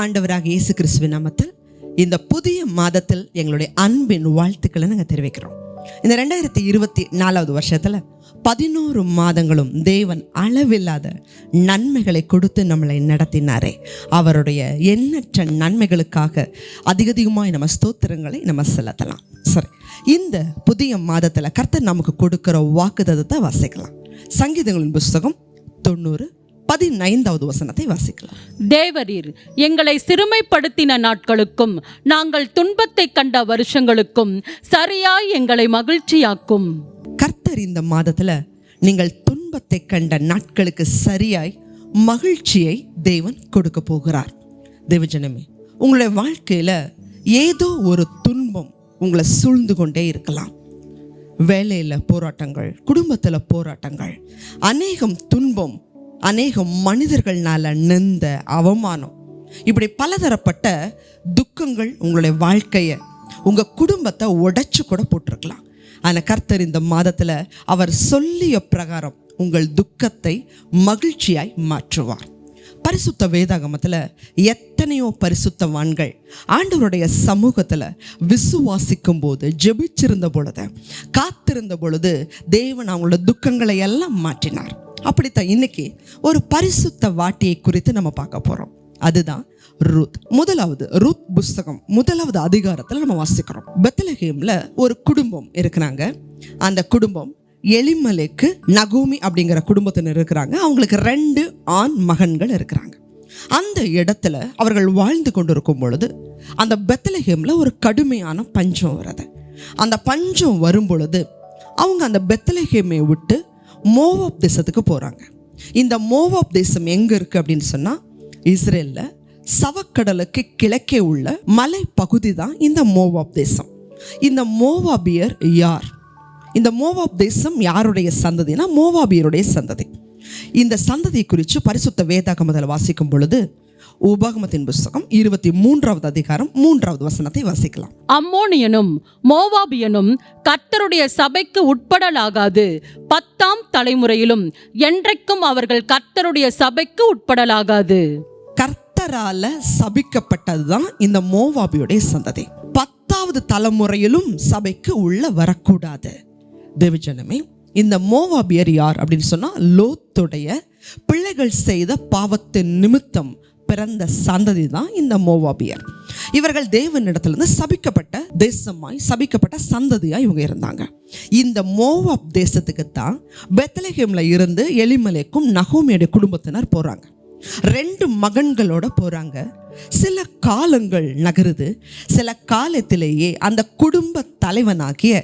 ஆண்டவராக இயேசு கிறிஸ்துவின் நாமத்தில் இந்த புதிய மாதத்தில் எங்களுடைய அன்பின் வாழ்த்துக்களை நாங்கள் தெரிவிக்கிறோம். இந்த ரெண்டாயிரத்தி இருபத்தி நாலாவது வருஷத்தில் பதினோரு மாதங்களும் தேவன் அளவில்லாத நன்மைகளை கொடுத்து நம்மளை நடத்தினாரே. அவருடைய எண்ணற்ற நன்மைகளுக்காக அதிக அதிகமாக நம்ம ஸ்தோத்திரங்களை நம்ம செலுத்தலாம். சரி இந்த புதிய மாதத்தில் கர்த்தர் நமக்கு கொடுக்குற வாக்குதத்தை வாசிக்கலாம். சங்கீதங்களின் புஸ்தகம் தொண்ணூறு பதினைந்தாவது வசனத்தை வாசிக்கலாம். தேவரீர் எங்களை சிறுமைப்படுத்தின நாட்களுக்கும் நாங்கள் துன்பத்தை கண்ட வருஷங்களுக்கும் சரியாய் எங்களை மகிழ்ச்சியாக்கும். கர்த்தர் இந்த மாதத்துல நீங்கள் துன்பத்தை கண்ட நாட்களுக்கு சரியாய் மகிழ்ச்சியை தேவன் கொடுக்க போகிறார். தேவஜனமே உங்களுடைய வாழ்க்கையில ஏதோ ஒரு துன்பம் உங்களை சூழ்ந்து கொண்டே இருக்கலாம். வேலையில் போராட்டங்கள் குடும்பத்தில் போராட்டங்கள் அநேகம் துன்பம் அநேகம் மனிதர்கள்னால நெந்த அவமானம். இப்படி பலதரப்பட்ட துக்கங்கள் உங்களுடைய வாழ்க்கையை உங்கள் குடும்பத்தை உடைச்சு கூட போட்டிருக்கலாம். ஆனால் கர்த்தர் இந்த மாதத்தில் அவர் சொல்லிய பிரகாரம் உங்கள் துக்கத்தை மகிழ்ச்சியாய் மாற்றுவார். பரிசுத்த வேதாகமத்தில் எத்தனையோ பரிசுத்தவான்கள் ஆண்டவருடைய சமூகத்தில் விசுவாசிக்கும் போது ஜெபிச்சிருந்த பொழுது காத்திருந்த பொழுது தேவன் அவங்களோட துக்கங்களை எல்லாம் மாற்றினார். அப்படித்தான் இன்னைக்கு ஒரு பரிசுத்த வாட்டியை குறித்து நம்ம பார்க்க போகிறோம் அதுதான் ரூத். முதலாவது ரூத் புஸ்தகம் முதலாவது அதிகாரத்தில் நம்ம வாசிக்கிறோம். பெத்தலகேமில் ஒரு குடும்பம் இருக்கிறாங்க. அந்த குடும்பம் எலிமலைக்கு நகோமி அப்படிங்கிற குடும்பத்தினர் இருக்கிறாங்க. அவங்களுக்கு ரெண்டு ஆண் மகன்கள் இருக்கிறாங்க. அந்த இடத்துல அவர்கள் வாழ்ந்து கொண்டிருக்கும் பொழுது அந்த பெத்தலகேமில் ஒரு கடுமையான பஞ்சம் வருது அந்த பஞ்சம் வரும் பொழுது அவங்க அந்த பெத்தலகேமை விட்டு மோவாப் தேசத்துக்கு போகிறாங்க இந்த மோவாப் தேசம் எங்கே இருக்குது அப்படின்னு சொன்னால் இஸ்ரேலில் சவக்கடலுக்கு கிழக்கே உள்ள மலை பகுதி தான் இந்த மோவாப் தேசம். இந்த மோவாபியர் யார்? இந்த மோவாப் தேசம் யாருடைய சந்ததினா மோவாபியருடைய சந்ததி. இந்த சந்ததி குறித்து பரிசுத்த வேதாக வேதாகமத்தில் வாசிக்கும் பொழுது உபாகமத்தின் புஸ்தகம் இருபத்தி மூன்றாவது அதிகாரம் மூன்றாவது வசனத்தை வாசிக்கலாம். அம்மோனியனும் மோவாபியனும் கர்த்தருடைய சபைக்கு உட்படலாகாது. பத்தாம் தலைமுறையிலும் என்றைக்கும் அவர்கள் கர்த்தருடைய சபைக்கு உட்படலாகாது. கர்த்தரால சபிக்கப்பட்டதுதான் இந்த மோவாபியுடைய சந்ததி. பத்தாவது தலைமுறையிலும் சபைக்கு உள்ள வரக்கூடாது. தேவஜனமே இந்த மோவாபியர் யார் அப்படின்னு சொன்னா லோத்துடைய பிள்ளைகள் செய்த பாவத்தின் நிமித்தம் பிறந்த சந்ததி தான் இந்த மோவாபியர். இவர்கள் தேவனிடத்திலிருந்து சபிக்கப்பட்ட தேசமாய் சபிக்கப்பட்ட சந்ததியாக இவங்க இருந்தாங்க. இந்த மோவாப் தேசத்துக்கு தான் பெத்தலஹேம்ல இருந்து எலிமலைக்கும் நகோமியுடைய குடும்பத்தினர் போகிறாங்க ரெண்டு மகன்களோட போகிறாங்க சில காலங்கள் நகருது. சில காலத்திலேயே அந்த குடும்ப தலைவனாகிய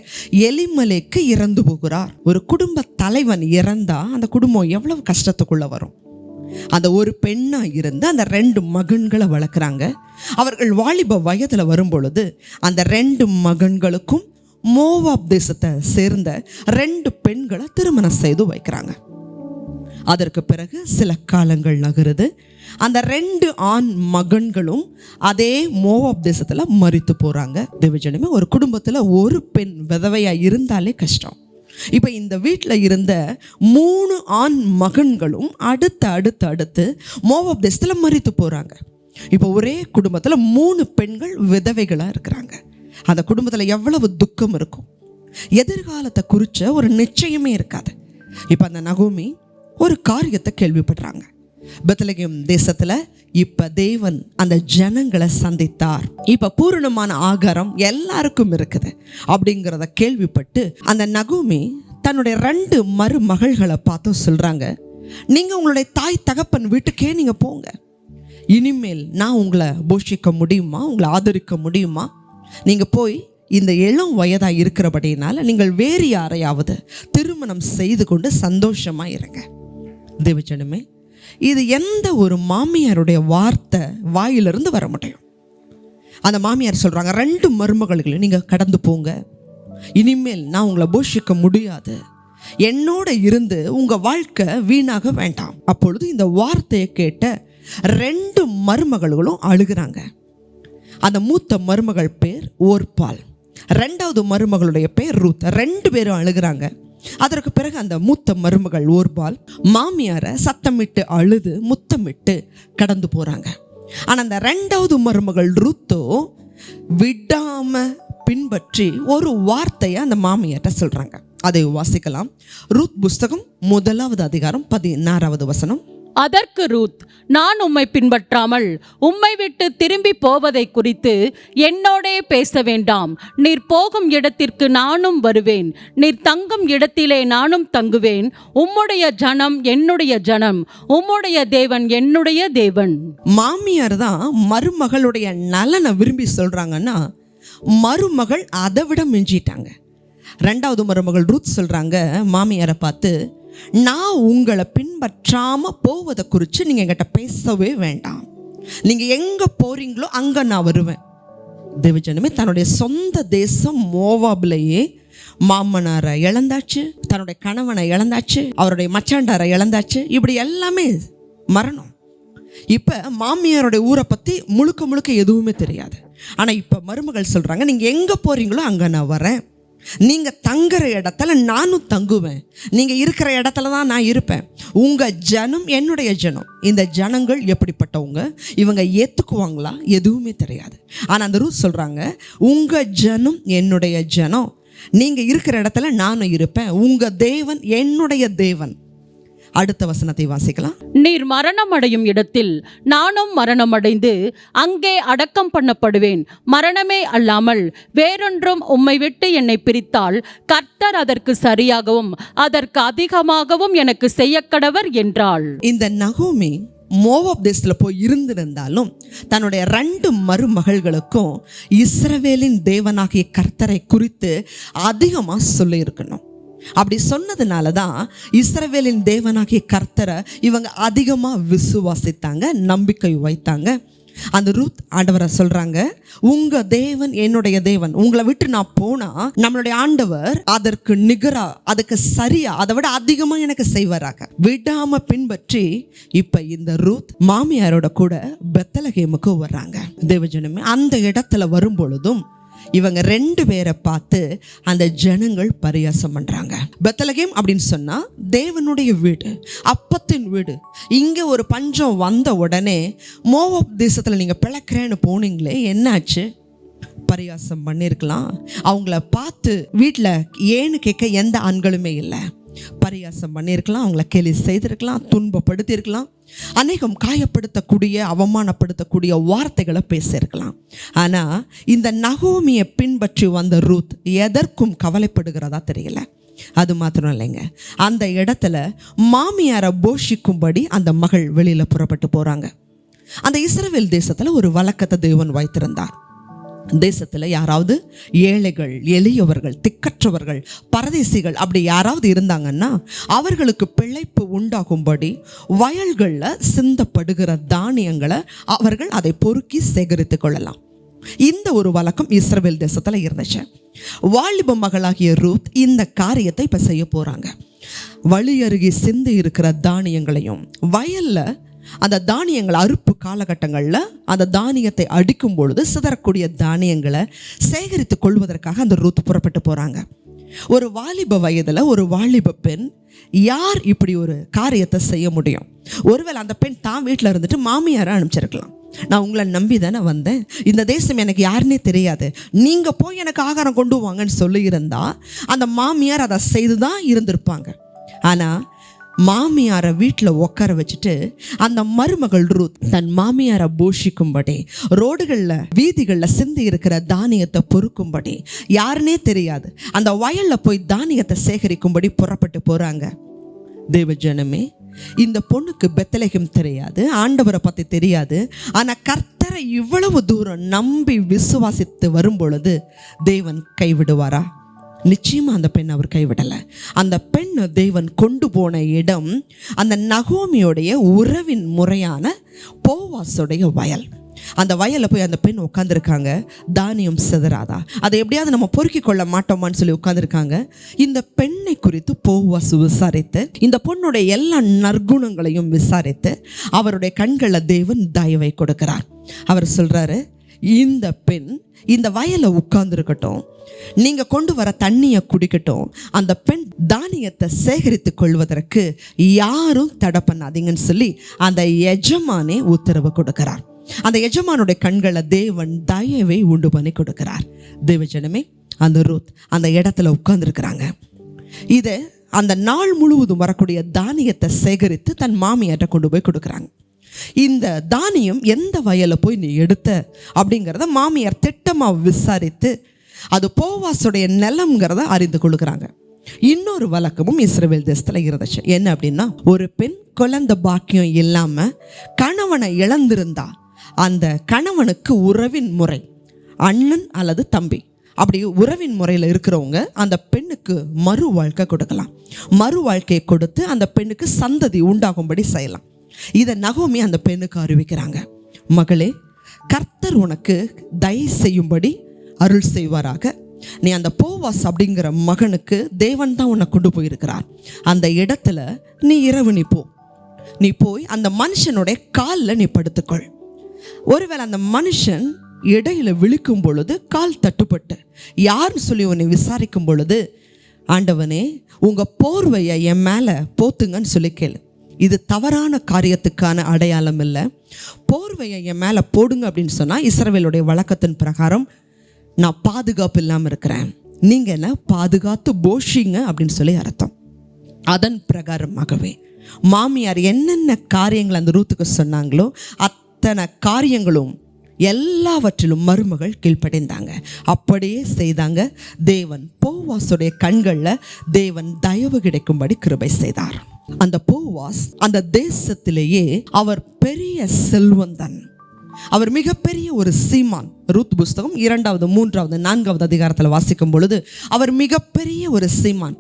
எலிமலைக்கு இறந்து போகிறார். ஒரு குடும்ப தலைவன் இறந்தா அந்த குடும்பம் எவ்வளவு கஷ்டத்துக்குள்ள வரும்? அந்த ஒரு பெண்ணாக இருந்து அந்த ரெண்டு மகன்களை வளர்க்குறாங்க. அவர்கள் வாலிப வயதுல வரும்பொழுது அந்த ரெண்டு மகன்களுக்கும் மோவாப் தேசத்தை சேர்ந்த ரெண்டு பெண்களை திருமணம் செய்து வைக்கிறாங்க. அதற்கு பிறகு சில காலங்கள் நகருது. அந்த ரெண்டு ஆண் மகன்களும் அதே மோவாப் தேசத்தில் மறித்து போகிறாங்க தேவஜனமே ஒரு குடும்பத்தில் ஒரு பெண் விதவையாக இருந்தாலே கஷ்டம். இப்போ இந்த வீட்டில் இருந்த மூணு ஆண் மகன்களும் அடுத்து அடுத்து அடுத்து மோவப் தேசத்தில் மறித்து போகிறாங்க இப்போ ஒரே குடும்பத்தில் மூணு பெண்கள் விதவைகளாக இருக்கிறாங்க. அந்த குடும்பத்தில் எவ்வளவு துக்கம் இருக்கும்? எதிர்காலத்தை குறித்த ஒரு நிச்சயமே இருக்காது. இப்போ அந்த நகோமி ஒரு காரியத்தை கேள்விப்படுறாங்க. பெத்தலகேம் தேசத்தில் இப்போ தேவன் அந்த ஜனங்களை சந்தித்தார். இப்போ பூரணமான ஆகாரம் எல்லாருக்கும் இருக்குது. அப்படிங்கிறத கேள்விப்பட்டு அந்த நகுமி தன்னுடைய ரெண்டு மருமகள்களை பார்த்து சொல்கிறாங்க நீங்கள் உங்களுடைய தாய் தகப்பன் வீட்டுக்கே நீங்க போங்க. இனிமேல் நான் உங்களை போஷிக்க முடியுமா? உங்களை ஆதரிக்க முடியுமா? நீங்கள் போய் இந்த இளம் வயதா இருக்கிறபடினால நீங்கள் வேறு யாரையாவது திருமணம் செய்து கொண்டு சந்தோஷமா இருங்க. தேவச்சனமே இது எந்த ஒரு மாமியாருடைய வார்த்தை வாயிலிருந்து வர முடியும் அந்த மாமியார் சொல்கிறாங்க ரெண்டு மருமகள்களையும் நீங்கள் கடந்து போங்க. இனிமேல் நான் உங்களை போஷிக்க முடியாது. என்னோட இருந்து உங்கள் வாழ்க்கை வீணாக வேண்டாம். அப்பொழுது இந்த வார்த்தையை கேட்ட ரெண்டு மருமகள்களும் அழுகிறாங்க. அந்த மூத்த மருமகள் பேர் ஓர்பால். ரெண்டாவது மருமகளுடைய பேர் ரூத். ரெண்டு பேரும் அழுகிறாங்க. அதற்கு பிறகு அந்த மூத்த மருமகள் ஓர்பால் மாமியாரை சத்தமிட்டு அழுது முத்தமிட்டு கடந்து போகிறாங்க ஆனால் அந்த ரெண்டாவது மருமகள் ருத்தோ விடாம பின்பற்றி ஒரு வார்த்தையை அந்த மாமியார்ட்ட சொல்கிறாங்க அதை வாசிக்கலாம். ரூத் புஸ்தகம் முதலாவது அதிகாரம் பதினாறாவது வசனம். அதற்கு ரூத் நான் உம்மை பின்பற்றாமல் உம்மை விட்டு திரும்பி போவதை குறித்து என்னோடே பேச வேண்டாம். நீர் போகும் இடத்திற்கு நானும் வருவேன். நீர் தங்கும் இடத்திலே நானும் தங்குவேன். உம்முடைய ஜனம் என்னுடைய ஜனம். உம்முடைய தேவன் என்னுடைய தேவன். மாமியார் தான் மருமகளுடைய நலனை விரும்பி சொல்றாங்கன்னா மருமகள் அதை விட மிஞ்சிட்டாங்க. ரெண்டாவது மருமகள் ரூத் சொல்றாங்க மாமியாரை பார்த்து நான் உங்களை பின்பற்றாமல் போவதை குறித்து நீங்கள் என்கிட்ட பேசவே வேண்டாம். நீங்கள் எங்கே போகிறீங்களோ அங்கே நான் வருவேன். தேவஜனமே தன்னுடைய சொந்த தேசம் மோவாபிலேயே மாமனாரை இழந்தாச்சு தன்னுடைய கணவனை இழந்தாச்சு அவருடைய மச்சாண்டாரை இழந்தாச்சு. இப்படி எல்லாமே மரணம். இப்போ மாமியாருடைய ஊரை பற்றி முழுக்க முழுக்க எதுவுமே தெரியாது. ஆனால் இப்போ மருமகள் சொல்கிறாங்க நீங்கள் எங்கே போகிறீங்களோ அங்கே நான் வரேன். நீங்கள் தங்குற இடத்துல நானும் தங்குவேன். நீங்கள் இருக்கிற இடத்துல தான் நான் இருப்பேன். உங்கள் ஜனம் என்னுடைய ஜனம். இந்த ஜனங்கள் எப்படிப்பட்டவங்க? இவங்க ஏற்றுக்குவாங்களா எதுவுமே தெரியாது. ஆனால் அந்த ரூல் சொல்கிறாங்க உங்கள் ஜனம் என்னுடைய ஜனம். நீங்கள் இருக்கிற இடத்துல நானும் இருப்பேன். உங்கள் தேவன் என்னுடைய தேவன். அடுத்த வசனத்தை வாசிக்கலாம். நீர் மரணமடையும் இடத்தில் நானும் மரணமடைந்து அங்கே அடக்கம் பண்ணப்படுவேன். மரணமே அல்லாமல் வேறொன்றும் உம்மை விட்டு என்னை பிரித்தால் கர்த்தர் அதற்கு சரியாகவும் அதற்கு அதிகமாகவும் எனக்கு செய்யக்கடவர் என்றாள். இந்த நகோமி மோவாப் தேசத்தில் போய் இருந்திருந்தாலும் தன்னுடைய ரெண்டு மருமகள்களுக்கும் இஸ்ரவேலின் தேவனாகிய கர்த்தரை குறித்து அதிகமாக சொல்லியிருக்கணும். அப்படி சொன்னதுனால தான் இஸ்ரவேலின் தேவனாகிய கர்த்தரை இவங்க அதிகமாக விசுவாசித்தாங்க நம்பிக்கை வைத்தாங்க. அந்த ரூத் ஆண்டவரை சொல்றாங்க உங்க தேவன் என்னுடைய தேவன். உங்களை விட்டு நான் போனா நம்மளுடைய ஆண்டவர் அதற்கு நிகரா அதுக்கு சரியா அதை விட அதிகமா எனக்கு செய்வாராக. விடாம பின்பற்றி இப்ப இந்த ரூத் மாமியாரோட கூட பெத்தலகேமுக்கு வர்றாங்க. தேவஜனமே அந்த இடத்துல வரும் பொழுதும் இவங்க ரெண்டு பேரை பார்த்து அந்த ஜனங்கள் பரியாசம் பண்ணுறாங்க பெத்தலகேம் அப்படின்னு சொன்னால் தேவனுடைய வீடு அப்பத்தின் வீடு. இங்கே ஒரு பஞ்சம் வந்த உடனே மோவப் தேசத்தில் நீங்கள் பிளக்கிறேன்னு போனீங்களே என்னாச்சு? பரியாசம் பண்ணியிருக்கலாம் அவங்கள பார்த்து வீட்டில் ஏன்னு கேட்க எந்த ஆண்களுமே இல்லை. பரியாசம் பண்ணியிருக்கலாம் அவங்கள கேலி செய்திருக்கலாம் துன்பப்படுத்தியிருக்கலாம் அநேகம் காயப்படுத்தக்கூடிய அவமானப்படுத்தக்கூடிய வார்த்தைகளை பேசியிருக்கலாம். ஆனால் இந்த நகோமியை பின்பற்றி வந்த ரூத் எதற்கும் கவலைப்படுகிறதா தெரியல. அது மாத்திரம் இல்லைங்க. அந்த இடத்துல மாமியாரை போஷிக்கும்படி அந்த மகள் வெளியில் புறப்பட்டு போகிறாங்க அந்த இஸ்ரவேல் தேசத்தில் ஒரு வழக்கத்தை தேவன் வைத்திருந்தார். தேசத்தில் யாராவது ஏழைகள் எளியவர்கள் திக்கற்றவர்கள் பரதேசிகள் அப்படி யாராவது இருந்தாங்கன்னா அவர்களுக்கு பிழைப்பு உண்டாகும்படி வயல்களில் சிந்தப்படுகிற தானியங்களை அவர்கள் அதை பொறுக்கி சேகரித்து கொள்ளலாம். இந்த ஒரு வழக்கம் இஸ்ரவேல் தேசத்தில் இருந்துச்சு. வாலிப மகளாகிய ரூத் இந்த காரியத்தை இப்போ செய்ய போகிறாங்க வழி அருகே சிந்து இருக்கிற தானியங்களையும் வயலில் அந்த தானியங்கள் அறுப்பு காலகட்டங்களில் அந்த தானியத்தை அடிக்கும் பொழுது சிதறக்கூடிய தானியங்களை சேகரித்து கொள்வதற்காக அந்த ரூத் புறப்பட்டு போகிறாங்க ஒரு வாலிப வயதில் ஒரு வாலிப பெண் யார் இப்படி ஒரு காரியத்தை செய்ய முடியும்? ஒருவேளை அந்த பெண் தான் வீட்டில் இருந்துட்டு மாமியாரை அனுப்பிச்சிருக்கலாம். நான் உங்களை நம்பி தானே வந்தேன். இந்த தேசம் எனக்கு யாருன்னே தெரியாது. நீங்கள் போய் எனக்கு ஆகாரம் கொண்டு வாங்கன்னு சொல்லியிருந்தா அந்த மாமியார் அதை செய்து தான் இருந்திருப்பாங்க. ஆனால் மாமியாரை வீட்டில் உட்கார வச்சுட்டு அந்த மருமகள் ரூத் தன் மாமியாரை போஷிக்கும்படி ரோடுகளில் வீதிகளில் சிந்தி இருக்கிற தானியத்தை பொறுக்கும்படி யாருன்னே தெரியாது அந்த வயலில் போய் தானியத்தை சேகரிக்கும்படி புறப்பட்டு போகிறாங்க தேவஜனமே இந்த பொண்ணுக்கு பெத்தலகம் தெரியாது ஆண்டவரை பற்றி தெரியாது ஆனால் கர்த்தரை இவ்வளவு தூரம் நம்பி விசுவாசித்து வரும் பொழுது தேவன் கைவிடுவாரா? நிச்சயமாக அந்த பெண் அவர் கைவிடலை. அந்த பெண் தேவன் கொண்டு போன இடம் அந்த நகோமியோடைய உறவின் முறையான போவாஸுடைய வயல். அந்த வயலில் போய் அந்த பெண் உட்காந்துருக்காங்க தானியம் சிதறாதா. அதை எப்படியாவது நம்ம பொறுக்கி கொள்ள மாட்டோமான்னு சொல்லி உட்காந்துருக்காங்க இந்த பெண்ணை குறித்து போவாசு விசாரித்து இந்த பொண்ணுடைய எல்லா நற்குணங்களையும் விசாரித்து அவருடைய கண்களில் தேவன் தயவை கொடுக்கிறார். அவர் சொல்கிறாரு இந்த பெண் இந்த வயலில் உட்கார்ந்துருக்கட்டும் நீங்கள் கொண்டு வர தண்ணியை குடிக்கட்டும் அந்த பெண் தானியத்தை சேகரித்து கொள்வதற்கு யாரும் தடை பண்ணாதீங்கன்னு சொல்லி அந்த எஜமானே உத்தரவு கொடுக்கிறார். அந்த எஜமானுடைய கண்களை தேவன் தயவை உண்டு பண்ணி கொடுக்கிறார். தேவஜனமே அந்த ரூத் அந்த இடத்துல உட்கார்ந்துருக்கிறாங்க. இதை அந்த நாள் முழுவதும் வரக்கூடிய தானியத்தை சேகரித்து தன் மாமியார்ட்ட கொண்டு போய் கொடுக்குறாங்க. இந்த தானியம் எந்த வயலில் போய் நீ எடுத்த? அப்படிங்கிறத மாமியார் திட்டமாக விசாரித்து அது போவாசுடைய நிலம்ங்கிறத அறிந்து கொள்ளுகிறாங்க இன்னொரு வழக்கமும் இஸ்ரவேல் தேசத்தில் இருந்துச்சு. என்ன அப்படின்னா ஒரு பெண் குழந்தை பாக்கியம் இல்லாமல் கணவனை இழந்திருந்தா அந்த கணவனுக்கு உறவின் முறை அண்ணன் அல்லது தம்பி அப்படி உறவின் முறையில் இருக்கிறவங்க அந்த பெண்ணுக்கு மறு வாழ்க்கை கொடுக்கலாம். மறு வாழ்க்கையை கொடுத்து அந்த பெண்ணுக்கு சந்ததி உண்டாகும்படி செய்யலாம். இதை நகோமி அந்த பெண்ணுக்கு அறிவிக்கிறாங்க. மகளே கர்த்தர் உனக்கு தயவு செய்யும்படி அருள் செய்வாராக. நீ அந்த போவாஸ் அப்படிங்கிற மகனுக்கு தேவன் தான் உன்னை கொண்டு போயிருக்கிறார். அந்த இடத்துல நீ இரவு நீ போ. நீ போய் அந்த மனுஷனுடைய காலில் நீ படுத்துக்கொள். ஒருவேளை அந்த மனுஷன் இடையில விழிக்கும் பொழுது கால் தட்டுப்பட்டு யாருன்னு சொல்லி உன்னை விசாரிக்கும் பொழுது ஆண்டவனே உங்க போர்வையை என் மேலே போத்துங்கன்னு சொல்லி கேளு. இது தவறான காரியத்துக்கான அடையாளம் இல்லை. போர்வையை என் மேலே போடுங்க அப்படின்னு சொன்னால் இஸ்ரவேலுடைய வழக்கத்தின் பிரகாரம் நான் பாதுகாப்பு இல்லாமல் இருக்கிறேன். நீங்கள் என்ன? பாதுகாத்து போஷிங்க அப்படின்னு சொல்லி அர்த்தம். அதன் பிரகாரமாகவே மாமியார் என்னென்ன காரியங்கள் அந்த ரூத்துக்கு சொன்னாங்களோ அத்தனை காரியங்களும் எல்லாவற்றிலும் மருமகள் கீழ்ப்படைந்தாங்க. அப்படியே செய்தாங்க. தேவன் போவாஸுடைய கண்களில் தேவன் தயவு கிடைக்கும்படி கிருபை செய்தார். அந்த போவாஸ் அந்த தேசத்திலேயே அவர் பெரிய செல்வந்தன். அவர் மிகப்பெரிய ஒரு சீமான். ரூத் புஸ்தகம் இரண்டாவது மூன்றாவது நான்காவது அதிகாரத்தில் வாசிக்கும் பொழுது அவர் மிகப்பெரிய ஒரு சீமான்.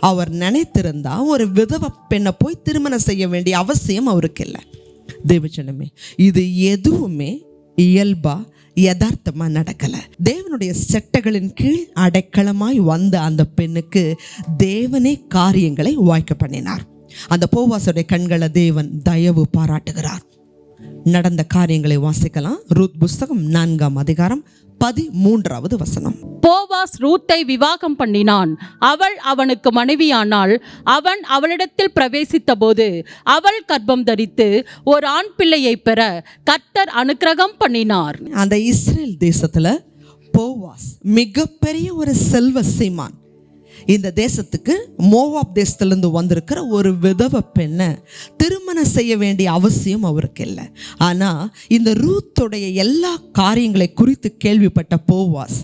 அவர் நினைத்திருந்தா ஒரு விதவ பெண்ணை போய் திருமணம் செய்ய வேண்டிய அவசியம் அவருக்கு இல்லை. தேவச்சனமே இது எதுவுமே இயல்பா யதார்த்தமா நடக்கல. தேவனுடைய செட்டைகளின் கீழ் அடைக்கலமாய் வந்த அந்த பெண்ணுக்கு தேவனே காரியங்களை வாய்க்க பண்ணினார். அந்த போவாசுடைய கண்களை தேவன் தயவு பாராட்டுகிறார். நடந்த காரியங்களை வாசிக்கலாம். ரூத் புஸ்தகம் நான்காம் அதிகாரம் பதிமூன்றாவது வசனம். போவாஸ் ரூத்தை விவாகம் பண்ணினான். அவள் அவனுக்கு மனைவியானாள். அவன் அவளிடத்தில் பிரவேசித்த போது அவள் கர்ப்பம் தரித்து ஒரு ஆண் பிள்ளையை பெற கர்த்தர் அனுக்கிரகம் பண்ணினார். அந்த இஸ்ரேல் தேசத்துல போவாஸ் மிகப்பெரிய ஒரு செல்வ சீமான். இந்த தேசத்துக்கு மோவாப் தேசத்துலேருந்து வந்திருக்கிற ஒரு விதவ பெண்ணை திருமணம் செய்ய வேண்டிய அவசியம் அவருக்கு இல்லை. ஆனால் இந்த ரூத்துடைய எல்லா காரியங்களை குறித்து கேள்விப்பட்ட போவாஸ்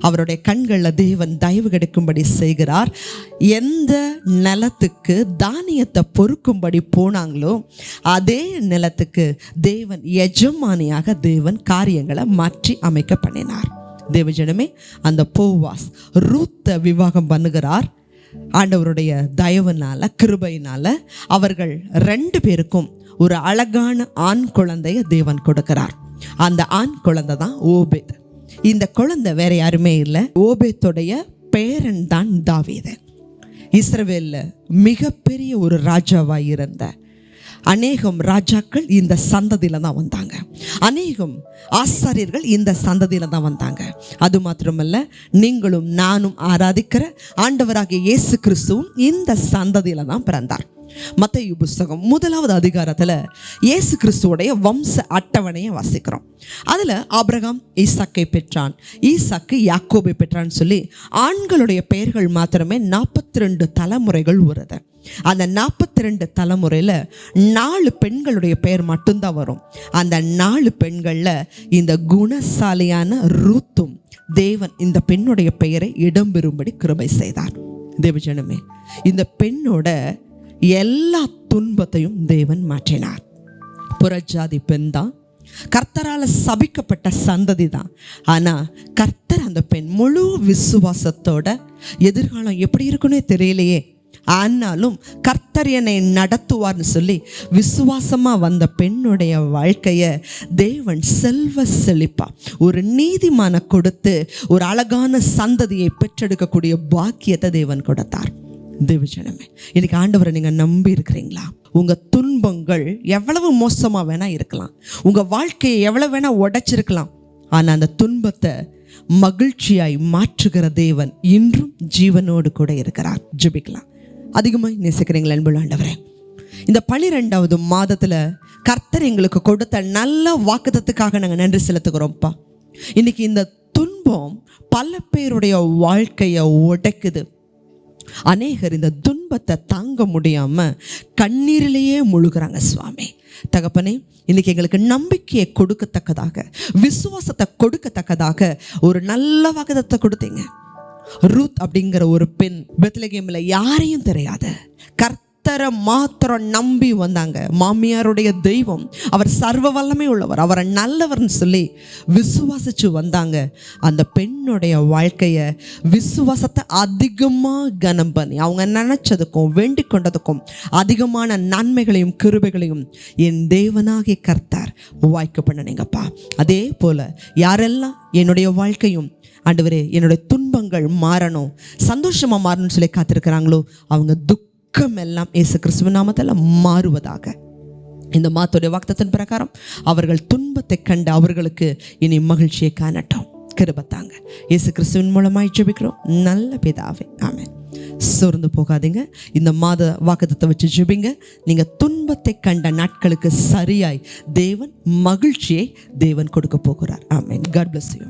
அவருடைய கண்களில் தேவன் தயவு கிடைக்கும்படி செய்கிறார். எந்த நிலத்துக்கு தானியத்தை பொறுக்கும்படி போனாங்களோ அதே நிலத்துக்கு தேவன் எஜமானியாக தேவன் காரியங்களை மாற்றி அமைக்க பண்ணினார். தேவஜனமே அந்த போவாஸ் ரூத்தை விவாகம் பண்ணுகிறார். ஆண்டவருடைய தயவுனால கிருபையினால அவர்கள் ரெண்டு பேருக்கும் ஒரு அழகான ஆண் குழந்தைய தேவன் கொடுக்கிறார். அந்த ஆண் குழந்தை தான் ஓபேத். இந்த குழந்தை வேற யாருமே இல்லை. ஓபேத்துடைய பேரன் தான் தாவீது. இஸ்ரவேலில் மிகப்பெரிய ஒரு ராஜாவாக இருந்த அநேகம் ராஜாக்கள் இந்த சந்ததியில் தான் வந்தாங்க. அநேகம் ஆசாரியர்கள் இந்த சந்ததியில் தான் வந்தாங்க. அது மாத்திரமல்ல நீங்களும் நானும் ஆராதிக்கிற ஆண்டவராகிய இயேசு கிறிஸ்துவும் இந்த சந்ததியில் தான் பிறந்தார். மத்தேயு புஸ்தகம் முதலாவது அதிகாரத்தில் இயேசு கிறிஸ்துவோடைய வம்ச அட்டவணையை வாசிக்கிறோம். அதில் ஆபிரகாம் ஈசாக்கை பெற்றான். ஈசாக்கு யாக்கோபை பெற்றான்னு சொல்லி ஆண்களுடைய பெயர்கள் மாத்திரமே நாற்பத்தி ரெண்டு தலைமுறைகள் வருது அந்த நாற்பத்தி ரெண்டு தலைமுறையில் நாலு பெண்களுடைய பெயர் மட்டும்தான் வரும். அந்த நாலு பெண்களில் இந்த குணசாலியான ரூத்தும் தேவன் இந்த பெண்ணுடைய பெயரை இடம்பெறும்படி கிருபை செய்தார். தேவஜனமே இந்த பெண்ணோட எல்லா துன்பத்தையும் தேவன் மாற்றினார். புறஜாதி பெண் தான். கர்த்தரால் சபிக்கப்பட்ட சந்ததி தான். ஆனால் கர்த்தர் அந்த பெண் முழு விசுவாசத்தோட எதிர்காலம் எப்படி இருக்குன்னே தெரியலையே. ஆனாலும் கர்த்தர் என்னை நடத்துவார்னு சொல்லி விசுவாசமாக வந்த பெண்ணுடைய வாழ்க்கையை தேவன் செல்வ செழிப்பா ஒரு நீதிமான கொடுத்து ஒரு அழகான சந்ததியை பெற்றெடுக்கக்கூடிய பாக்கியத்தை தேவன் கொடுத்தார். தேவஜனமே. இன்னைக்கு ஆண்டவரை நீங்கள் நம்பி இருக்கிறீங்களா? உங்கள் துன்பங்கள் எவ்வளவு மோசமாக வேணால் இருக்கலாம். உங்கள் வாழ்க்கையை எவ்வளோ வேணால் உடைச்சிருக்கலாம். ஆனால் அந்த துன்பத்தை மகிழ்ச்சியாய் மாற்றுகிற தேவன் இன்றும் ஜீவனோடு கூட இருக்கிறார். ஜெபிக்கலாம். அதிகமாக நேசிக்கிறீங்களா அன்புள்ள ஆண்டவரே? இந்த பனிரெண்டாவது மாதத்தில் கர்த்தர் எங்களுக்கு கொடுத்த நல்ல வாக்குத்தத்துக்காக நாங்கள் நன்றி செலுத்துகிறோம்ப்பா. இன்னைக்கு இந்த துன்பம் பல பேருடைய வாழ்க்கையை உடைக்குது. அநேகர் இந்த துன்பத்தை தாங்க முடியாம கண்ணீரிலேயே முழுகுறாங்க சுவாமி. தகப்பனே இன்னைக்கு எங்களுக்கு நம்பிக்கையை கொடுக்கத்தக்கதாக விசுவாசத்தை கொடுக்கத்தக்கதாக ஒரு நல்ல வகதத்தை கொடுத்தீங்க. ரூத் அப்படிங்கிற ஒரு பெண் பெத்லகேமில் யாரையும் தெரியாத கர்த்தரை மாத்திரம் நம்பி வந்தாங்க. மாமியாருடைய தெய்வம். அவர் சர்வ வல்லமை உள்ளவர். அவரை நல்லவர்னு சொல்லி விசுவாசிச்சு வந்தாங்க. அந்த பெண்ணுடைய வாழ்க்கையை விசுவாசத்தை அதிகமாக கனம் பண்ணி அவங்க நினச்சதுக்கும் வேண்டிக் கொண்டதுக்கும் அதிகமான நன்மைகளையும் கிருபைகளையும் என் தேவனாகிய கர்த்தார் வாய்க்க பண்ணினீங்கப்பா. அதே போல யாரெல்லாம் என்னுடைய வாழ்க்கையும் ஆண்டவரே என்னுடைய துன்பங்கள் மாறணும் சந்தோஷமாக மாறணும்னு சொல்லி காத்திருக்கிறாங்களோ அவங்க துக்கம் எல்லாம் இயேசு கிறிஸ்துவ நாமத்தில் மாறுவதாக. இந்த மாத்துடைய வாக்தத்தின் பிரகாரம் அவர்கள் துன்பத்தை கண்டு அவர்களுக்கு இனி மகிழ்ச்சியை காணட்டும். கிருபத்தாங்க. இயேசு கிறிஸ்துவின் மூலமாக ஜெபிக்கிறோம். நல்ல பிதாவே. ஆமே சோர்ந்து போகாதீங்க. இந்த மாத வாக்குத்தத்தை வச்சு ஜெபிங்க. நீங்கள் துன்பத்தை கண்ட நாட்களுக்கு சரியாய் தேவன் மகிழ்ச்சியை தேவன் கொடுக்க போகிறார். ஆமேன். God bless you